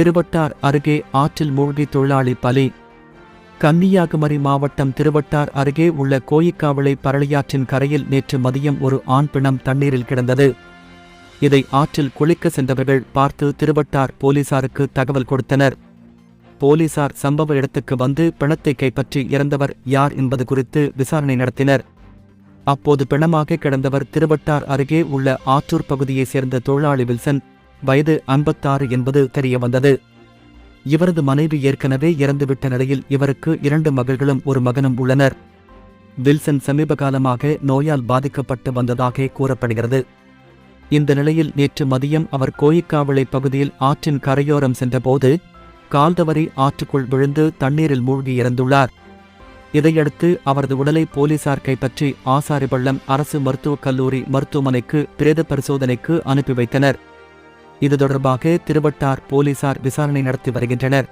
திருவட்டார் அருகே ஆற்றில் மூழ்கி தொழிலாளி பலி. கன்னியாகுமரி மாவட்டம் திருவட்டார் அருகே உள்ள கோயிக்காவளை பரளியாற்றின் கரையில் நேற்று மதியம் ஒரு ஆண் பிணம் தண்ணீரில் கிடந்தது. இதை ஆற்றில் குளிக்க சென்றவர்கள் பார்த்து திருவட்டார் போலீசாருக்கு தகவல் கொடுத்தனர். போலீசார் சம்பவ இடத்துக்கு வந்து பிணத்தை கைப்பற்றி இறந்தவர் யார் என்பது குறித்து விசாரணை நடத்தினர். அப்போது பிணமாக கிடந்தவர் திருவட்டார் அருகே உள்ள ஆற்றூர் பகுதியைச் சேர்ந்த தொழிலாளி வில்சன். வயது ஐம்பத்தாறு என்பது தெரியவந்தது. இவரது மனைவி ஏற்கனவே இறந்துவிட்ட நிலையில் இவருக்கு இரண்டு மகள்களும் ஒரு மகனும் உள்ளனர். வில்சன் சமீப காலமாக நோயால் பாதிக்கப்பட்டு வந்ததாக கூறப்படுகிறது. இந்த நிலையில் நேற்று மதியம் அவர் கோயிக்காவளை பகுதியில் ஆற்றின் கரையோரம் சென்றபோது கால்தவரி ஆற்றுக்குள் விழுந்து தண்ணீரில் மூழ்கி இறந்துள்ளார். இதையடுத்து அவரது உடலை போலீசார் கைப்பற்றி ஆசாரிபள்ளம் அரசு மருத்துவக் கல்லூரி மருத்துவமனைக்கு பிரேத பரிசோதனைக்கு அனுப்பி வைத்தனர். இது தொடர்பாக திருவட்டார் போலீசார் விசாரணை நடத்தி வருகின்றனர்.